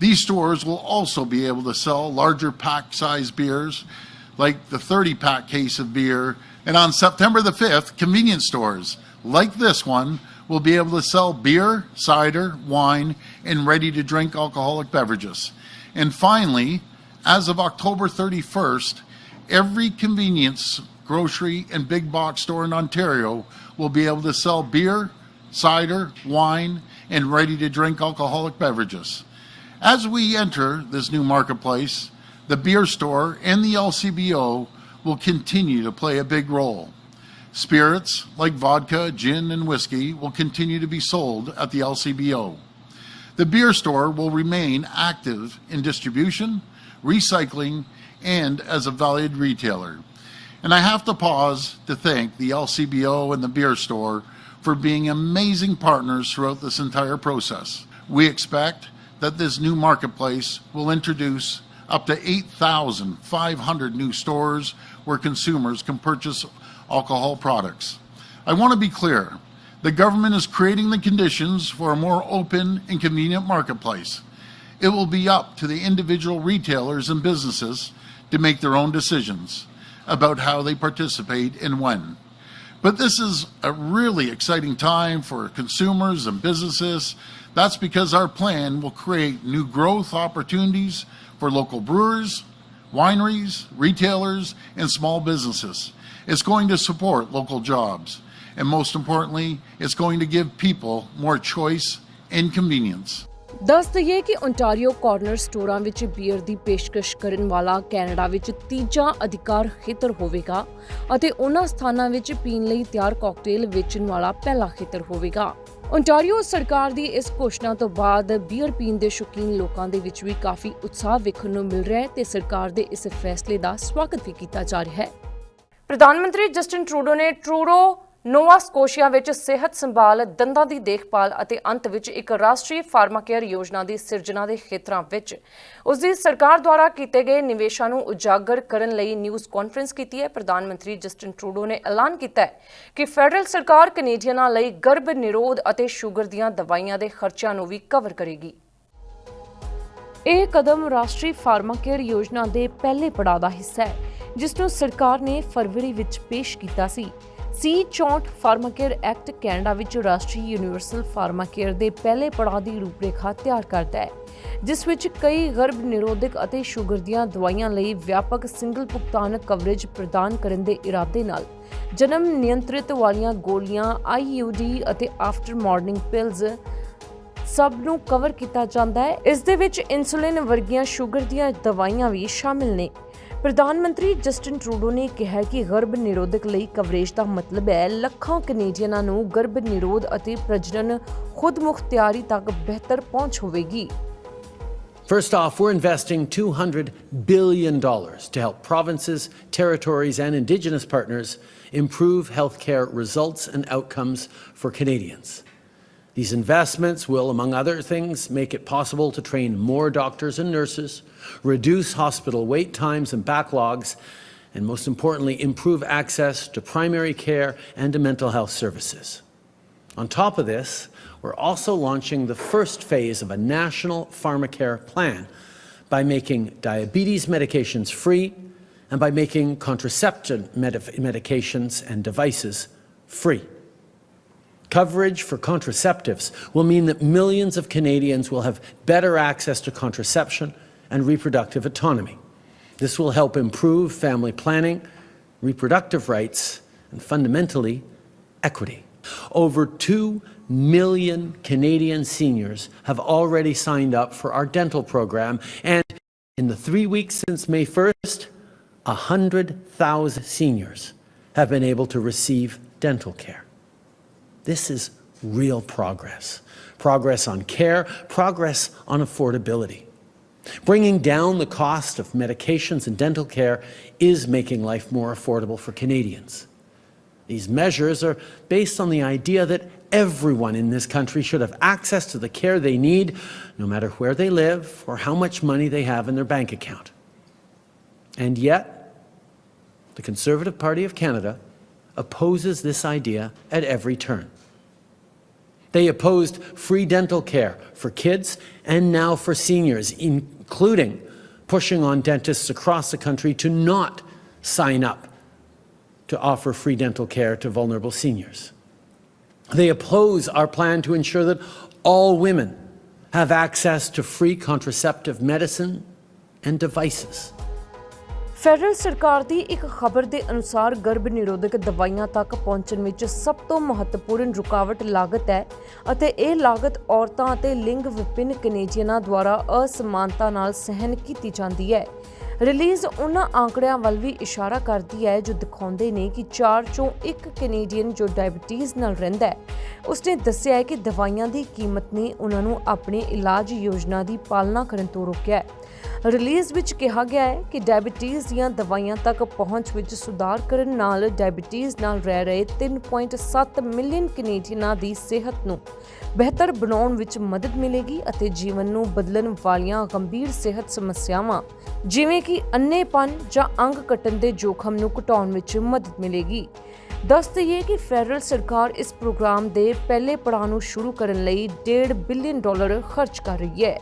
These stores will also be able to sell larger pack size beers like the 30 pack case of beer. And on September the 5th, convenience stores like this one will be able to sell beer, cider, wine, and ready to drink alcoholic beverages. And finally, as of October 31st, every convenience, grocery, and big box store in Ontario will be able to sell beer, cider, wine, and ready to drink alcoholic beverages. As we enter this new marketplace, the beer store and the LCBO will continue to play a big role. Spirits like vodka, gin, and whiskey will continue to be sold at the LCBO. The beer store will remain active in distribution, recycling, and as a valued retailer. And I have to pause to thank the LCBO and the beer store for being amazing partners throughout this entire process. We expect that this new marketplace will introduce up to 8,500 new stores where consumers can purchase alcohol products. I want to be clear the government is creating the conditions for a more open and convenient marketplace. It will be up to the individual retailers and businesses to make their own decisions about how they participate and when. But this is a really exciting time for consumers and businesses. That's because our plan will create new growth opportunities for local brewers, wineries, retailers, and small businesses. It's going to support local jobs. And most importantly, it's going to give people more choice and convenience. ਦੱਸ ਦਈਏ ਕਿ ontario corner ਸਟੋਰਾਂ ਵਿੱਚ beer ਦੀ ਪੇਸ਼ਕਸ਼ ਕਰਨ ਵਾਲਾ Canada ਵਿੱਚ ਤੀਜਾ ਅਧਿਕਾਰ ਖੇਤਰ ਹੋਵੇਗਾ ਅਤੇ ਉਹਨਾਂ ਸਥਾਨਾਂ ਵਿੱਚ ਪੀਣ ਲਈ ਤਿਆਰ ਕਾਕਟੇਲ ਵੇਚਣ ਵਾਲਾ ਪਹਿਲਾ ਖੇਤਰ ਹੋਵੇਗਾ ਓਨਟਾਰੀਓ ਸਰਕਾਰ ਦੀ ਇਸ ਘੋਸ਼ਣਾ ਤੋਂ ਬਾਅਦ ਬੀਅਰ ਪੀਣ ਦੇ ਸ਼ੌਕੀਨ ਲੋਕਾਂ ਦੇ ਵਿੱਚ ਵੀ ਕਾਫੀ ਉਤਸ਼ਾਹ ਵੇਖਣ ਨੂੰ ਮਿਲ ਰਿਹਾ ਹੈ ਤੇ ਸਰਕਾਰ ਦੇ ਇਸ ਫੈਸਲੇ ਦਾ ਸਵਾਗਤ ਵੀ ਕੀਤਾ ਜਾ ਰਿਹਾ ਹੈ। ਪ੍ਰਧਾਨ ਮੰਤਰੀ ਜਸਟਿਨ ਟਰੂਡੋ ਨੇ ਟਰੂਡੋ ਨੋਵਾ ਸਕੋਸ਼ੀਆ ਵਿੱਚ ਸਿਹਤ ਸੰਭਾਲ, ਦੰਦਾਂ ਦੀ ਦੇਖਭਾਲ ਅਤੇ ਅੰਤ ਵਿੱਚ ਇੱਕ ਰਾਸ਼ਟਰੀ ਫਾਰਮਾਕੇਅਰ ਯੋਜਨਾ ਦੀ ਸਿਰਜਣਾ ਦੇ ਖੇਤਰਾਂ ਵਿੱਚ ਉਸ ਦੀ ਸਰਕਾਰ ਦੁਆਰਾ ਕੀਤੇ ਗਏ ਨਿਵੇਸ਼ਾਂ ਨੂੰ ਉਜਾਗਰ ਕਰਨ ਲਈ ਨਿਊਜ਼ ਕਾਨਫਰੰਸ ਕੀਤੀ ਹੈ। ਪ੍ਰਧਾਨ ਮੰਤਰੀ ਜਸਟਿਨ ਟਰੂਡੋ ਨੇ ਐਲਾਨ ਕੀਤਾ ਹੈ ਕਿ ਫੈਡਰਲ ਸਰਕਾਰ ਕੈਨੇਡੀਅਨਾਂ ਲਈ ਗਰਭ ਨਿਰੋਧ ਅਤੇ ਸ਼ੂਗਰ ਦੀਆਂ ਦਵਾਈਆਂ ਦੇ ਖਰਚਿਆਂ ਨੂੰ ਵੀ ਕਵਰ ਕਰੇਗੀ। ਇਹ ਕਦਮ ਰਾਸ਼ਟਰੀ ਫਾਰਮਾਕੇਅਰ ਯੋਜਨਾ ਦੇ ਪਹਿਲੇ ਪੜਾਅ ਦਾ ਹਿੱਸਾ ਹੈ, ਜਿਸ ਨੂੰ ਸਰਕਾਰ ਨੇ ਫਰਵਰੀ ਵਿੱਚ ਪੇਸ਼ ਕੀਤਾ ਸੀ। ਸੀ 64 ਫਾਰਮਾਕੇਅਰ ਐਕਟ ਕੈਨੇਡਾ ਵਿੱਚ ਰਾਸ਼ਟਰੀ ਯੂਨੀਵਰਸਲ ਫਾਰਮਾਕੇਅਰ ਦੇ ਪਹਿਲੇ ਪੜਾਅ ਦੀ ਰੂਪਰੇਖਾ ਤਿਆਰ ਕਰਦਾ ਹੈ, ਜਿਸ ਵਿੱਚ ਕਈ ਗਰਭ ਨਿਰੋਧਕ ਅਤੇ ਸ਼ੂਗਰ ਦੀਆਂ ਦਵਾਈਆਂ ਲਈ ਵਿਆਪਕ ਸਿੰਗਲ ਭੁਗਤਾਨ ਕਵਰੇਜ ਪ੍ਰਦਾਨ ਕਰਨ ਦੇ ਇਰਾਦੇ ਨਾਲ ਜਨਮ ਨਿਯੰਤਰਿਤ ਵਾਲੀਆਂ ਗੋਲੀਆਂ ਆਈਯੂਡੀ ਅਤੇ ਆਫਟਰ ਮਾਰਨਿੰਗ ਪਿਲਜ਼ ਸਭ ਨੂੰ ਕਵਰ ਕੀਤਾ ਜਾਂਦਾ ਹੈ। ਇਸ ਦੇ ਵਿੱਚ ਇਨਸੂਲਿਨ ਵਰਗੀਆਂ ਸ਼ੂਗਰ ਦੀਆਂ ਦਵਾਈਆਂ ਵੀ ਸ਼ਾਮਿਲ ਨੇ। ਪ੍ਰਧਾਨ ਮੰਤਰੀ ਜਸਟਿਨ ਟਰੂਡੋ ਨੇ ਕਿਹਾ ਕਿ ਗਰਭ ਨਿਰੋਧਕ ਲਈ ਕਵਰੇਜ ਦਾ ਮਤਲਬ ਹੈ ਲੱਖਾਂ ਕੈਨੇਡੀਅਨਾਂ ਨੂੰ ਗਰਭ ਨਿਰੋਧ ਅਤੇ ਪ੍ਰਜਨਨ ਖੁਦਮੁਖਤਿਆਰੀ ਤੱਕ ਬਿਹਤਰ ਪਹੁੰਚ ਹੋਵੇਗੀ First off, we're investing $200 billion to help provinces, territories, and Indigenous partners improve healthcare results and outcomes for Canadians. These investments will, among other things, make it possible to train more doctors and nurses, reduce hospital wait times and backlogs, and most importantly, improve access to primary care and to mental health services. On top of this, we're also launching the first phase of a national pharmacare plan by making diabetes medications free and by making contraceptive medif- medications and devices free. Coverage for contraceptives will mean that millions of Canadians will have better access to contraception and reproductive autonomy. This will help improve family planning, reproductive rights, and fundamentally, equity. Over 2 million Canadian seniors have already signed up for our dental program, and in the three weeks since May 1st, 100,000 seniors have been able to receive dental care. This is real progress. Progress on care, progress on affordability. Bringing down the cost of medications and dental care is making life more affordable for Canadians. These measures are based on the idea that everyone in this country should have access to the care they need, no matter where they live or how much money they have in their bank account. And yet, the Conservative Party of Canada opposes this idea at every turn. They opposed free dental care for kids and now for seniors, including pushing on dentists across the country to not sign up to offer free dental care to vulnerable seniors. They oppose our plan to ensure that all women have access to free contraceptive medicine and devices. Federal ਸਰਕਾਰ ਦੀ ਇੱਕ ਖਬਰ ਦੇ ਅਨੁਸਾਰ ਗਰਭ ਨਿਰੋਧਕ ਦਵਾਈਆਂ ਤੱਕ ਪਹੁੰਚਣ ਵਿੱਚ ਸਭ ਤੋਂ ਮਹੱਤਵਪੂਰਨ ਰੁਕਾਵਟ ਲਾਗਤ ਹੈ ਅਤੇ ਇਹ ਲਾਗਤ ਔਰਤਾਂ ਅਤੇ ਲਿੰਗ ਵਿਭਿੰਨ ਕੈਨੇਡੀਅਨਾਂ ਦੁਆਰਾ ਅਸਮਾਨਤਾ ਨਾਲ ਸਹਿਨ ਕੀਤੀ ਜਾਂਦੀ ਹੈ। ਰਿਲੀਜ਼ ਉਹਨਾਂ ਆંકੜਿਆਂ ਵੱਲ ਵੀ ਇਸ਼ਾਰਾ ਕਰਦੀ ਹੈ ਜੋ ਦਿਖਾਉਂਦੇ ਨੇ ਕਿ 4 ਚੋਂ ਇੱਕ ਕੈਨੇਡੀਅਨ ਜੋ ਡਾਇਬੀਟੀਜ਼ ਨਾਲ ਰਹਿੰਦਾ ਹੈ, ਉਸਨੇ ਦੱਸਿਆ ਹੈ ਕਿ ਦਵਾਈਆਂ ਦੀ ਕੀਮਤ ਨੇ ਉਹਨਾਂ ਨੂੰ ਆਪਣੇ ਇਲਾਜ ਯੋਜਨਾ ਦੀ ਪਾਲਣਾ ਕਰਨ ਤੋਂ ਰੋਕਿਆ ਹੈ। ਰਿਲੀਜ਼ ਵਿੱਚ ਕਿਹਾ ਗਿਆ ਹੈ ਕਿ ਡਾਇਬੀਟੀਜ਼ ਦੀਆਂ ਦਵਾਈਆਂ ਤੱਕ ਪਹੁੰਚ ਵਿੱਚ ਸੁਧਾਰ ਕਰਨ ਨਾਲ ਡਾਇਬੀਟੀਜ਼ ਨਾਲ ਰਹਿ ਰਹੇ 3.7 ਮਿਲੀਅਨ ਕੈਨੇਡੀਅਨਾਂ ਦੀ ਸਿਹਤ ਨੂੰ ਬਿਹਤਰ ਬਣਾਉਣ ਵਿੱਚ ਮਦਦ ਮਿਲੇਗੀ ਅਤੇ ਜੀਵਨ ਨੂੰ ਬਦਲਣ ਵਾਲੀਆਂ ਗੰਭੀਰ ਸਿਹਤ ਸਮੱਸਿਆਵਾਂ, ਜਿਵੇਂ ਕਿ ਅੰਨ੍ਹੇਪਨ ਜਾਂ ਅੰਗ ਕੱਟਣ ਦੇ ਜੋਖਮ ਨੂੰ ਘਟਾਉਣ ਵਿੱਚ ਮਦਦ ਮਿਲੇਗੀ। ਦੱਸ ਦਈਏ ਕਿ ਫੈਡਰਲ ਸਰਕਾਰ ਇਸ ਪ੍ਰੋਗਰਾਮ ਦੇ ਪਹਿਲੇ ਪੜਾਅ ਨੂੰ ਸ਼ੁਰੂ ਕਰਨ ਲਈ 1.5 ਬਿਲੀਅਨ ਡਾਲਰ ਖਰਚ ਕਰ ਰਹੀ ਹੈ।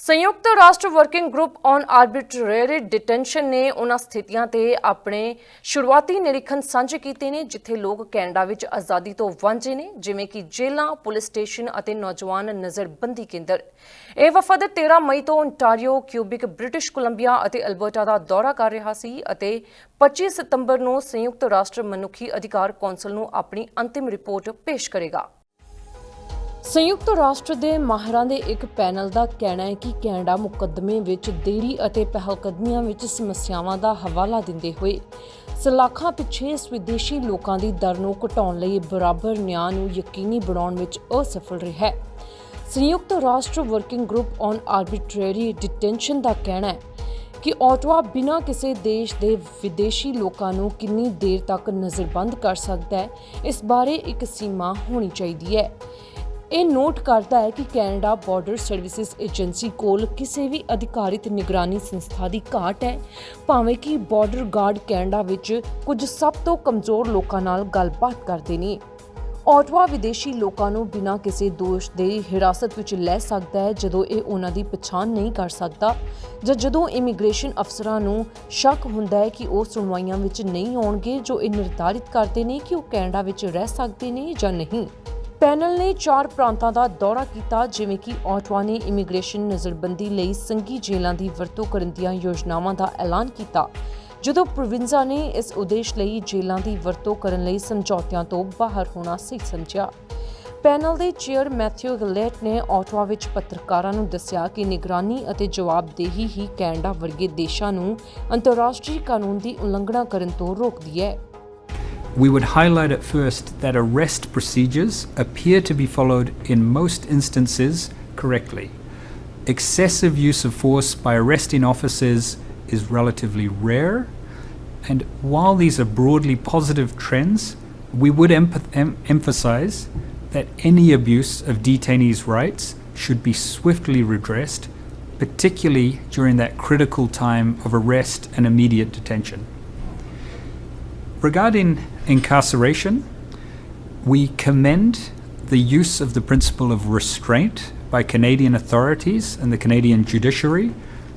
ਸੰਯੁਕਤ ਰਾਸ਼ਟਰ working group on arbitrary detention ਨੇ ਉਹਨਾਂ ਸਥਿਤੀਆਂ ਤੇ ਆਪਣੇ ਸ਼ੁਰੂਆਤੀ ਨਿਰੀਖਣ ਸਾਂਝੇ ਕੀਤੇ ਨੇ, ਜਿੱਥੇ ਲੋਕ ਕੈਨੇਡਾ ਵਿੱਚ ਆਜ਼ਾਦੀ ਤੋਂ ਵਾਂਝੇ ਨੇ, ਜਿਵੇਂ ਕਿ ਜੇਲ੍ਹਾਂ, ਪੁਲਿਸ ਸਟੇਸ਼ਨ ਅਤੇ ਨੌਜਵਾਨ ਨਜ਼ਰਬੰਦੀ ਕੇਂਦਰ। ਇਹ ਵਫਦ 13 ਮਈ ਤੋਂ ontario ਕਿਊਬਿਕ, ਬ੍ਰਿਟਿਸ਼ ਕੋਲੰਬੀਆ ਅਤੇ ਅਲਬਰਟਾ ਦਾ ਦੌਰਾ ਕਰ ਰਿਹਾ ਸੀ ਅਤੇ 25 ਸਤੰਬਰ ਨੂੰ ਸੰਯੁਕਤ ਰਾਸ਼ਟਰ ਮਨੁੱਖੀ ਅਧਿਕਾਰ ਕੌਂਸਲ ਨੂੰ ਆਪਣੀ ਅੰਤਿਮ ਰਿਪੋਰਟ ਪੇਸ਼ ਕਰੇਗਾ। ਸੰਯੁਕਤ ਰਾਸ਼ਟਰ ਦੇ ਮਾਹਿਰਾਂ ਦੇ ਇੱਕ ਪੈਨਲ ਦਾ ਕਹਿਣਾ ਹੈ ਕਿ ਕੈਨੇਡਾ ਮੁਕੱਦਮੇ ਵਿੱਚ ਦੇਰੀ ਅਤੇ ਪਹਿਲਕਦਮੀਆਂ ਵਿੱਚ ਸਮੱਸਿਆਵਾਂ ਦਾ ਹਵਾਲਾ ਦਿੰਦੇ ਹੋਏ ਸਲਾਖਾਂ ਪਿੱਛੇ ਸਵਿਦੇਸ਼ੀ ਲੋਕਾਂ ਦੀ ਦਰ ਨੂੰ ਘਟਾਉਣ ਲਈ ਬਰਾਬਰ ਨਿਆਂ ਨੂੰ ਯਕੀਨੀ ਬਣਾਉਣ ਵਿੱਚ ਅਸਫਲ ਰਿਹਾ ਹੈ। ਸੰਯੁਕਤ ਰਾਸ਼ਟਰ working group on arbitrary detention ਦਾ ਕਹਿਣਾ ਹੈ ਕਿ ਆਟਵਾ ਬਿਨਾਂ ਕਿਸੇ ਦੇਸ਼ ਦੇ ਵਿਦੇਸ਼ੀ ਲੋਕਾਂ ਨੂੰ ਕਿੰਨੀ ਦੇਰ ਤੱਕ ਨਜ਼ਰਬੰਦ ਕਰ ਸਕਦਾ ਹੈ, ਇਸ ਬਾਰੇ ਇੱਕ ਸੀਮਾ ਹੋਣੀ ਚਾਹੀਦੀ ਹੈ। ਇਹ ਨੋਟ ਕਰਦਾ ਹੈ ਕਿ ਕੈਨੇਡਾ ਬਾਰਡਰ ਸਰਵਿਸਿਜ਼ ਏਜੰਸੀ ਕੋਲ ਕਿਸੇ ਵੀ ਅਧਿਕਾਰਿਤ ਨਿਗਰਾਨੀ ਸੰਸਥਾ ਦੀ ਘਾਟ ਹੈ। ਭਾਵੇਂ ਕਿ ਬਾਰਡਰ ਗਾਰਡ ਕੈਨੇਡਾ ਵਿੱਚ ਕੁਝ ਸਭ ਤੋਂ ਕਮਜ਼ੋਰ ਲੋਕਾਂ ਨਾਲ ਗੱਲਬਾਤ ਕਰਦੇ ਨੇ। ਔਟਵਾ ਵਿਦੇਸ਼ੀ ਲੋਕਾਂ ਨੂੰ ਬਿਨਾਂ ਕਿਸੇ ਦੋਸ਼ ਦੇ ਹਿਰਾਸਤ ਵਿੱਚ ਲੈ ਸਕਦਾ ਹੈ ਜਦੋਂ ਇਹ ਉਹਨਾਂ ਦੀ ਪਛਾਣ ਨਹੀਂ ਕਰ ਸਕਦਾ ਜਾਂ ਜਦੋਂ ਇਮੀਗ੍ਰੇਸ਼ਨ ਅਫਸਰਾਂ ਨੂੰ ਸ਼ੱਕ ਹੁੰਦਾ ਹੈ ਕਿ ਉਹ ਸੁਣਵਾਈਆਂ ਵਿੱਚ ਨਹੀਂ ਆਉਣਗੇ ਜੋ ਇਹ ਨਿਰਧਾਰਿਤ ਕਰਦੇ ਨੇ ਕਿ ਉਹ ਕੈਨੇਡਾ ਵਿੱਚ ਰਹਿ ਸਕਦੇ ਨੇ ਜਾਂ ਨਹੀਂ। ਪੈਨਲ ਨੇ ਚਾਰ ਪ੍ਰਾਂਤਾਂ ਦਾ ਦੌਰਾ ਕੀਤਾ, ਜਿਵੇਂ ਕਿ ਆਟਵਾ ਨੇ ਇਮੀਗ੍ਰੇਸ਼ਨ ਨਜ਼ਰਬੰਦੀ ਲਈ ਸੰਘੀ ਜੇਲ੍ਹਾਂ ਦੀ ਵਰਤੋਂ ਕਰਨ ਦੀਆਂ ਯੋਜਨਾਵਾਂ ਦਾ ਐਲਾਨ ਕੀਤਾ। ਜਦੋਂ ਪ੍ਰੋਵਿੰਜ਼ਾ ਨੇ ਇਸ ਉਦੇਸ਼ ਲਈ ਜੇਲ੍ਹਾਂ ਦੀ ਵਰਤੋਂ ਕਰਨ ਲਈ ਸਮਝੌਤਿਆਂ ਤੋਂ ਬਾਹਰ ਹੋਣਾ ਸਹੀ ਸਮਝਿਆ। ਪੈਨਲ ਦੇ ਚੇਅਰ ਮੈਥਿਊ ਗਿਲੇਟ ਨੇ ਆਟਵਾ ਵਿੱਚ ਪੱਤਰਕਾਰਾਂ ਨੂੰ ਦੱਸਿਆ ਕਿ ਨਿਗਰਾਨੀ ਅਤੇ ਜਵਾਬਦੇਹੀ ਹੀ ਕੈਨੇਡਾ ਵਰਗੇ ਦੇਸ਼ਾਂ ਨੂੰ ਅੰਤਰਰਾਸ਼ਟਰੀ ਕਾਨੂੰਨ ਦੀ ਉਲੰਘਣਾ ਕਰਨ ਤੋਂ ਰੋਕਦੀ ਹੈ। We would highlight at first that arrest procedures appear to be followed in most instances correctly. Excessive use of force by arresting officers is relatively rare, and while these are broadly positive trends, we would empath- em- emphasize that any abuse of detainees' rights should be swiftly redressed, particularly during that critical time of arrest and immediate detention. Regarding incarceration, we commend the use of the principle of restraint by Canadian authorities and the Canadian judiciary,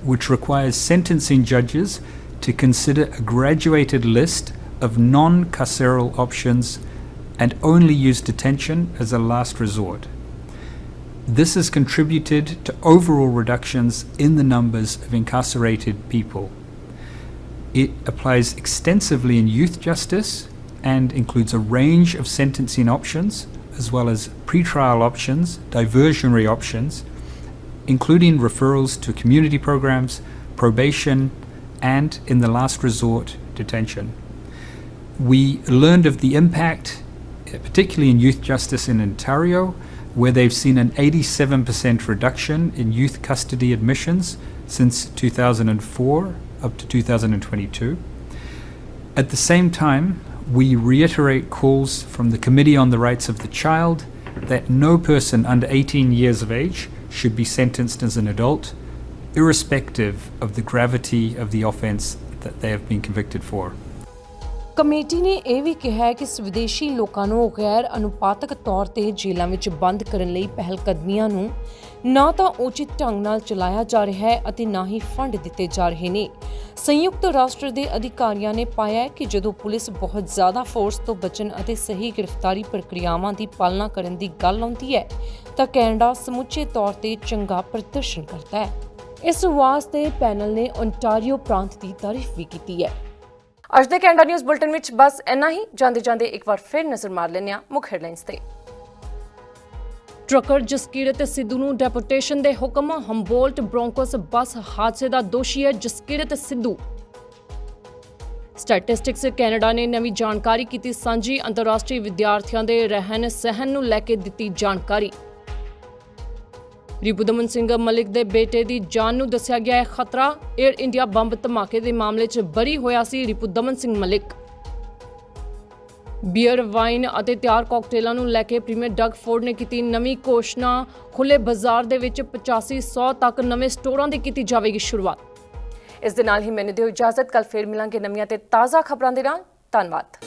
which requires sentencing judges to consider a graduated list of non carceral options and only use detention as a last resort. This has contributed to overall reductions in the numbers of incarcerated people. It applies extensively in youth justice and includes a range of sentencing options, as well as pretrial options, diversionary options, including referrals to community programs, probation, and, in the last resort, detention. We learned of the impact, particularly in youth justice in Ontario, where they've seen an 87% reduction in youth custody admissions since 2004 up to 2022. At the same time, we reiterate calls from the Committee on the Rights of the Child that no person under 18 years of age should be sentenced as an adult, irrespective of the gravity of the offence that they have been convicted for. Committee ਨੇ ਇਹ ਵੀ ਕਿਹਾ ਹੈ ਕਿ ਸਵਿਦੇਸ਼ੀ ਲੋਕਾਂ ਨੂੰ ਗੈਰ ਅਨੁਪਾਤਕ ਤੌਰ ਤੇ ਜੇਲ੍ਹਾਂ ਵਿੱਚ ਬੰਦ ਕਰਨ ਲਈ ਪਹਿਲ ਕਦਮੀਆਂ ਨੂੰ ਨਾ ਤਾਂ ਉਚਿਤ ਢੰਗ ਨਾਲ ਚਲਾਇਆ ਜਾ ਰਿਹਾ ਹੈ ਅਤੇ ਨਾ ਹੀ ਫੰਡ ਦਿੱਤੇ ਜਾ ਰਹੇ ਨੇ। ਸੰਯੁਕਤ ਰਾਸ਼ਟਰ ਦੇ ਅਧਿਕਾਰੀਆਂ ਨੇ ਪਾਇਆ ਹੈ ਕਿ ਜਦੋਂ ਪੁਲਿਸ ਬਹੁਤ ਜ਼ਿਆਦਾ ਫੋਰਸ ਤੋਂ ਬਚਣ ਅਤੇ ਸਹੀ ਗ੍ਰਿਫਤਾਰੀ ਪ੍ਰਕਿਰਿਆਵਾਂ ਦੀ ਪਾਲਣਾ ਕਰਨ ਦੀ ਗੱਲ ਆਉਂਦੀ ਹੈ, ਤਾਂ ਕੈਨੇਡਾ ਸਮੁੱਚੇ ਤੌਰ ਤੇ ਚੰਗਾ ਪ੍ਰਦਰਸ਼ਨ ਕਰਦਾ ਹੈ। ਇਸ ਵਾਸਤੇ ਪੈਨਲ ਨੇ ਓਨਟਾਰੀਓ ਪ੍ਰਾਂਤ ਦੀ ਤਾਰੀਫ ਵੀ ਕੀਤੀ ਹੈ। ਅੱਜ ਦੇ ਕੈਨੇਡਾ ਨਿਊਜ਼ ਬੁਲਟਨ ਵਿੱਚ ਬਸ ਇੰਨਾ ਹੀ। ਜਾਂਦੇ ਜਾਂਦੇ ਇੱਕ ਵਾਰ ਫਿਰ ਨਜ਼ਰ ਮਾਰ ਲੈਂਦੇ ਹਾਂ ਮੁੱਖ ਹੈਡਲਾਈਨਸ ਤੇ। ਟਰੱਕਰ ਜਸਕੀਰਤ ਸਿੱਧੂ ਨੂੰ ਡੈਪੂਟੇਸ਼ਨ ਦੇ ਹੁਕਮ, ਹੰਬੋਲਟ ਬ੍ਰੋਂਕੋਸ ਬੱਸ ਹਾਦਸੇ ਦਾ ਦੋਸ਼ੀ ਹੈ ਜਸਕੀਰਤ ਸਿੱਧੂ। ਸਟੈਟਿਸਟਿਕਸ ਕੈਨੇਡਾ ਨੇ ਨਵੀਂ ਜਾਣਕਾਰੀ ਕੀਤੀ, ਸਾਂਝੀ ਅੰਤਰਰਾਸ਼ਟਰੀ ਵਿਦਿਆਰਥੀਆਂ ਦੇ ਰਹਿਣ ਸਹਿਣ ਨੂੰ ਲੈ ਕੇ ਦਿੱਤੀ ਜਾਣਕਾਰੀ। ਰਿਪੁਦਮਨ ਸਿੰਘ ਮਲਿਕ ਦੇ ਬੇਟੇ ਦੀ ਜਾਨ ਨੂੰ ਦੱਸਿਆ ਗਿਆ ਹੈ ਖਤਰਾ 에ਅਰ ਇੰਡੀਆ ਬੰਬ ਧਮਾਕੇ ਦੇ ਮਾਮਲੇ 'ਚ ਬਰੀ ਹੋਇਆ ਸੀ ਰਿਪੁਦਮਨ ਸਿੰਘ ਮਲਿਕ। ਬੀਅਰ, ਵਾਈਨ ਅਤੇ ਤਿਆਰ ਕਾਕਟੇਲਾਂ ਨੂੰ ਲੈ ਕੇ ਪ੍ਰੀਮੀਅਰ ਡਗ ਫੋਰਡ ਨੇ ਕੀਤੀ ਨਵੀਂ ਘੋਸ਼ਣਾ। ਖੁੱਲੇ ਬਾਜ਼ਾਰ ਦੇ ਵਿੱਚ 8500 ਤੱਕ ਨਵੇਂ ਸਟੋਰਾਂ ਦੀ ਕੀਤੀ ਜਾਵੇਗੀ ਸ਼ੁਰੂਆਤ। ਇਸ ਦੇ ਨਾਲ ਹੀ ਮੈਨੂੰ ਦਿਓ ਇਜਾਜ਼ਤ ਕੱਲ ਫੇਰ ਮਿਲਾਂਗੇ ਨਵੀਆਂ ਤੇ ਤਾਜ਼ਾ ਖਬਰਾਂ ਦੇ ਨਾਲ। ਧੰਨਵਾਦ।